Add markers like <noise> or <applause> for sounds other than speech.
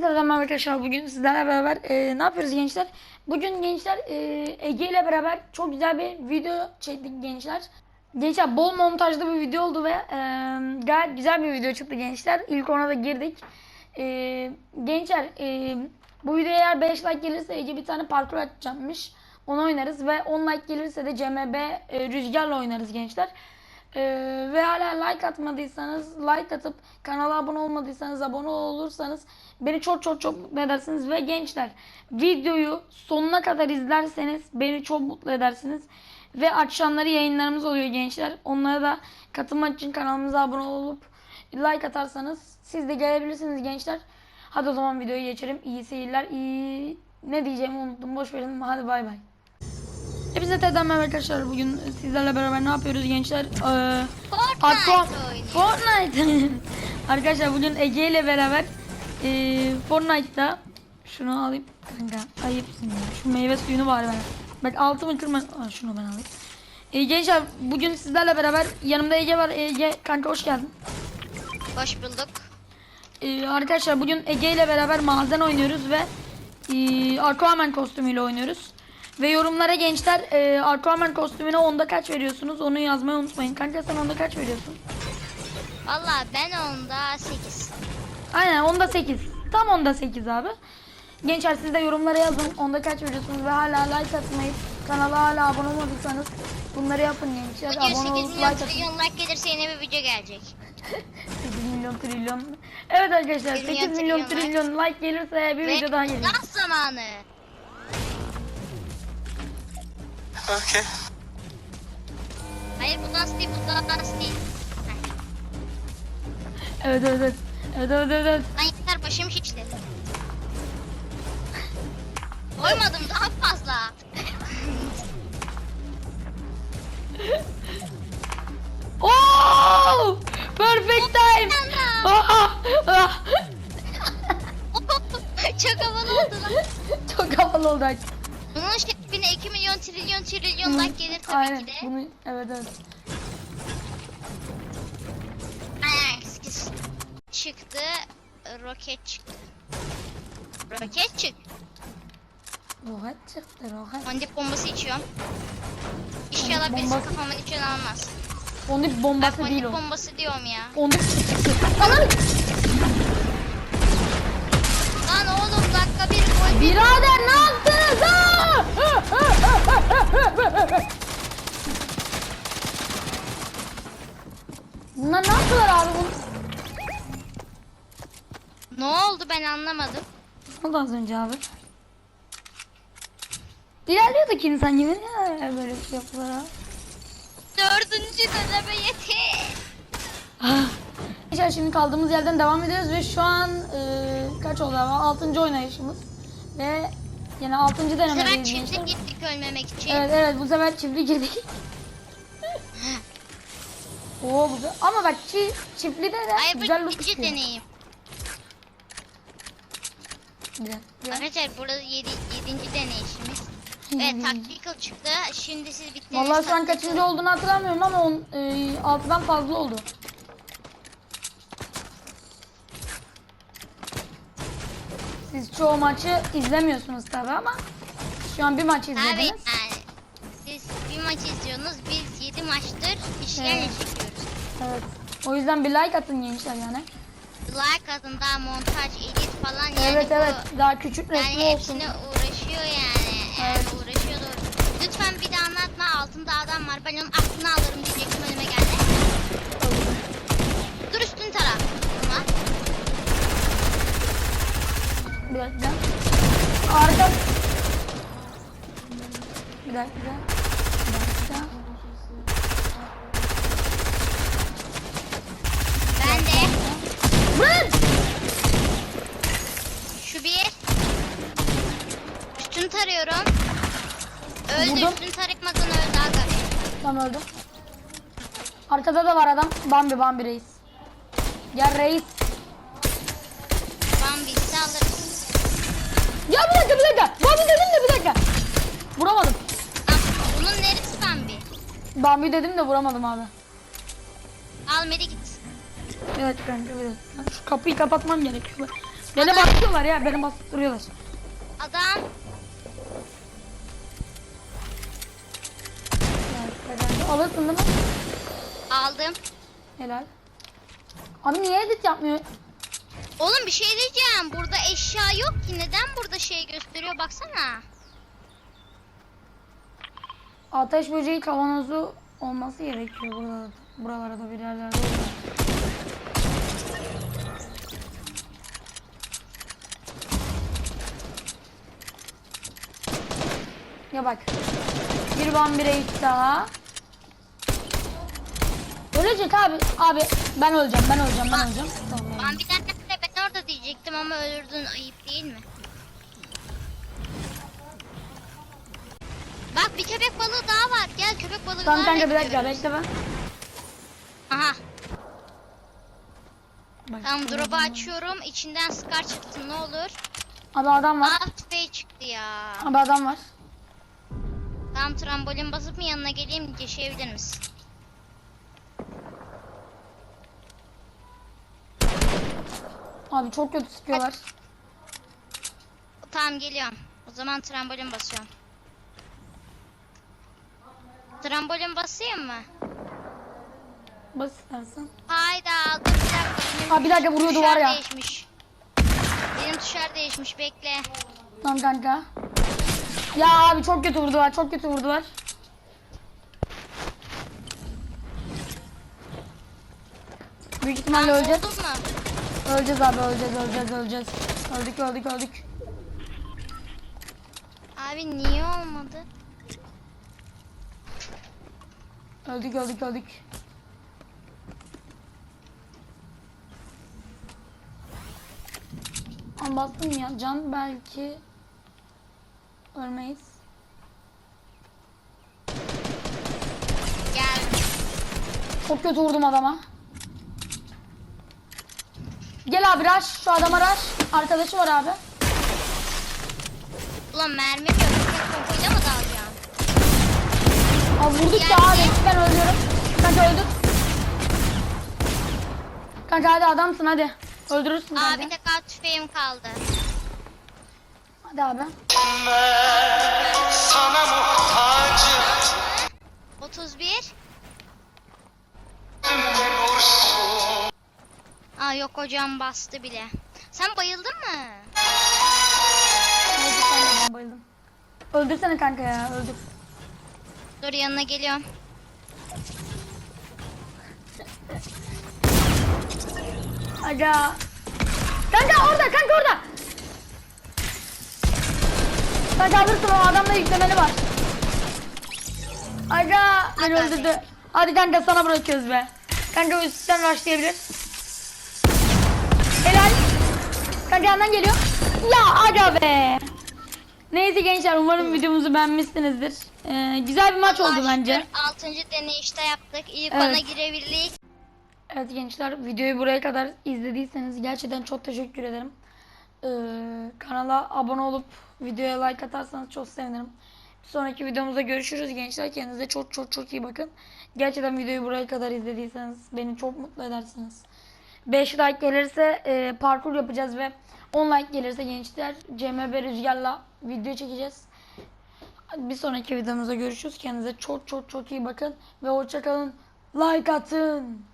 Merhaba arkadaşlar. Bugün sizlerle beraber e, ne yapıyoruz gençler? Bugün gençler e, Ege ile beraber çok güzel bir video çektik gençler. Gençler bol montajlı bir video oldu ve e, gayet güzel bir video çıktı gençler. İlk ona da girdik. E, gençler e, bu videoya eğer 5 like gelirse Ege bir tane parkur açacakmış. Onu oynarız ve 10 like gelirse de CMB e, Rüzgar'la oynarız gençler. Ee, ve hala like atmadıysanız like atıp kanala abone olmadıysanız abone olursanız beni çok çok çok mutlu edersiniz. Ve gençler videoyu sonuna kadar izlerseniz beni çok mutlu edersiniz. Ve akşamları yayınlarımız oluyor gençler. Onlara da katılmak için kanalımıza abone olup like atarsanız siz de gelebilirsiniz gençler. Hadi o zaman videoyu geçelim. İyi seyirler. İyi ne diyeceğimi unuttum. Boş verin. Hadi bay bay Hepinize tekrardan merhaba arkadaşlar. Bugün sizlerle beraber ne yapıyoruz gençler? Ee, Aqua- Fortnite. <laughs> arkadaşlar bugün Ege ile beraber e, Fortnite'da şunu alayım kanka. Ayıpsın ya. Şu meyve suyunu bari ben. Bak altımı kırma. Aa, şunu ben alayım. E, gençler bugün sizlerle beraber yanımda Ege var. Ege kanka hoş geldin. Hoş bulduk. Ee, arkadaşlar bugün Ege ile beraber maden oynuyoruz ve e, Aquaman kostümüyle oynuyoruz. Ve yorumlara gençler e, Aquaman kostümüne onda kaç veriyorsunuz onu yazmayı unutmayın. Kanka sen onda kaç veriyorsun? Valla ben onda 8. Aynen onda 8. Tam onda 8 abi. Gençler siz de yorumlara yazın onda kaç veriyorsunuz ve hala like atmayıp kanala hala abone olmadıysanız bunları yapın gençler. Bugün Abone 8 olup like milyon atın. trilyon like gelirse yeni bir video gelecek. <laughs> 8 milyon trilyon. Evet arkadaşlar 8 Trilyon, milyon trilyon trilyon like gelirse bir Ve video daha gelecek. dans zamanı. Okay. Hayır bu dans değil bu dans değil. Evet evet evet. Evet evet evet. evet. Lan yeter başım şişti. Koymadım daha fazla. <laughs> Oh! Perfect time. Ah, ah. <laughs> Çok havalı oldu lan. <laughs> Çok havalı oldu. Bunun şekline 2 milyon trilyon trilyon like gelir tabii Aynen. ki de. Bunu evet evet. Aks çıktı. Roket çıktı. Roket çıktı. Roket çıktı roket. Pandip bombası içiyorum. İnşallah birisi Bombası- kafamın içine almaz. Fondip Ben bombası değil pandip o. bombası diyorum ya. Çıktı. Anam! Lan oğlum dakika bir gol bir. Birader ne yaptınız? Ah! Bunlar ne yaptılar abi? Bu... Ne oldu ben anlamadım. Ne oldu az önce abi? İlerliyorduk insan gibi. Ya, böyle bir şey yaptılar abi. Dördüncü deneme yeter. Arkadaşlar şimdi kaldığımız yerden devam ediyoruz ve şu an e, kaç oldu ama 6. oynayışımız ve yine 6. Bu sefer denemedeyiz çiftlik gittik ölmemek için. Evet evet bu sefer çiftlik girdik. Oo bu ama bak çi, çiftliğde de Ay bu güzel loot ikinci çıkıyor. deneyim. Güzel. güzel. Arkadaşlar burada yedi, yedinci deneyişimiz. Evet tactical çıktı. Şimdi siz bittiniz. Vallahi şu an kaçıncı olduğunu hatırlamıyorum ama on, e, 6'dan fazla oldu. Siz çoğu maçı izlemiyorsunuz tabi ama şu an bir maç Abi izlediniz. yani siz bir maç izliyorsunuz. Biz yedi maçtır işlerle Evet. Evet. O yüzden bir like atın gençler yani. Like atın daha montaj, edit falan yani Evet bu- evet daha küçük resmi Yani olsun. hepsine uğraşıyor yani. Yani uğraşıyor doğru. Lütfen bir de anlatma altında adam var. Ben onun aklını alırım diyecektim önüme geldi. Dur üstün taraf. Tamam. Bir dakika. Arka. Bir dakika. Bir dakika. Ben de Vur! şu bir. Tarıyorum. Öldü Vurdum. taramadan öldü aga. Tam öldüm. Arkada da var adam. Bambi Bambi reis. Gel reis. Bambisi alırız. Ya bir dakika bir dakika. Bambi dedim de bir dakika. Vuramadım. Lan bunun neresi Bambi? Bambi dedim de vuramadım abi. Al Meri git. Evet kanka dakika. Şu kapıyı kapatmam gerekiyor. Beni bastırıyorlar ya beni bastırıyorlar. Adam Alırsın değil mi? aldım. Helal. Abi niye edit yapmıyor? Oğlum bir şey diyeceğim. Burada eşya yok ki. Neden burada şey gösteriyor? Baksana. Ateş böceği kavanozu olması gerekiyor burada. Buralarda bir yerlerde. oluyor. Ya bak. Bir van bire iki daha. Ölecek abi. Abi ben öleceğim ben öleceğim ben öleceğim. Tamam. Ben bir tane de ben orada diyecektim ama ölürdün. Ayıp değil mi? Bak bir köpek balığı daha var. Gel köpek balığı Tamam kanka bir dakika bekle ben. Aha. Bak, Tamam drop'u açıyorum. İçinden Scar çıktı ne olur. Abi adam var. Aa tüfeği çıktı ya. Abi adam var. Tamam trambolin basıp mı yanına geleyim geçebilir misin? Abi çok kötü sıkıyorlar. Tamam geliyorum. O zaman trambolin basıyorum. Trambolin basayım mı? Bas istersen. Hayda dur bir dakika. Benim Abi bir dakika vuruyordu var ya. değişmiş. Benim tuşar değişmiş bekle. Tamam kanka. Ya abi çok kötü vurdular, çok kötü vurdular. Büyük ihtimalle Tamam, öleceğiz. Öleceğiz abi, öleceğiz, öleceğiz, öleceğiz. Öldük, öldük, öldük. Abi niye olmadı? Öldük, öldük, öldük. Ama bastım ya, can belki ölmeyiz. Gel. Çok kötü vurdum adama. Gel abi rush, şu adama rush. Arkadaşı var abi. Ulan. Tek pompayla mı dalacağım? Abi vurduk ya Geldi. abi. Ben ölüyorum. Kanka öldük. Kanka hadi adamsın hadi. Öldürürsün kanka. Abi tek alt tüfeğim kaldı. Hadi abi. Sana muhtacım 31. Nursun Aa yok hocam bastı bile. Sen bayıldın mı? Kanka ben bayıldım. Öldürsene kanka ya öldür. Dur yanına geliyorum. Aga. Kanka orada kanka orada. Kanka alırsın o adamla yüklemeni var. Aga beni öldürdü. Hadi kanka sana bırakıyoruz be. Kanka üstten rushlayabilir. Helal. Kanka yandan geliyor. Ya aga be. Neyse gençler umarım videomuzu beğenmişsinizdir. Ee, güzel bir maç oldu bence. şükür 6. deneyişte yaptık. İlk Evet. bana girebildik. Evet gençler videoyu buraya kadar izlediyseniz gerçekten çok teşekkür ederim. Ee, kanala abone olup videoya like atarsanız çok sevinirim. Bir sonraki videomuzda görüşürüz gençler. Kendinize çok çok çok iyi bakın. Gerçekten videoyu buraya kadar izlediyseniz beni çok mutlu edersiniz. 5 like gelirse e, parkur yapacağız ve 10 like gelirse gençler CMB Rüzgar'la video çekeceğiz. Bir sonraki videomuzda görüşürüz. Kendinize çok çok çok iyi bakın ve hoşçakalın. Like atın.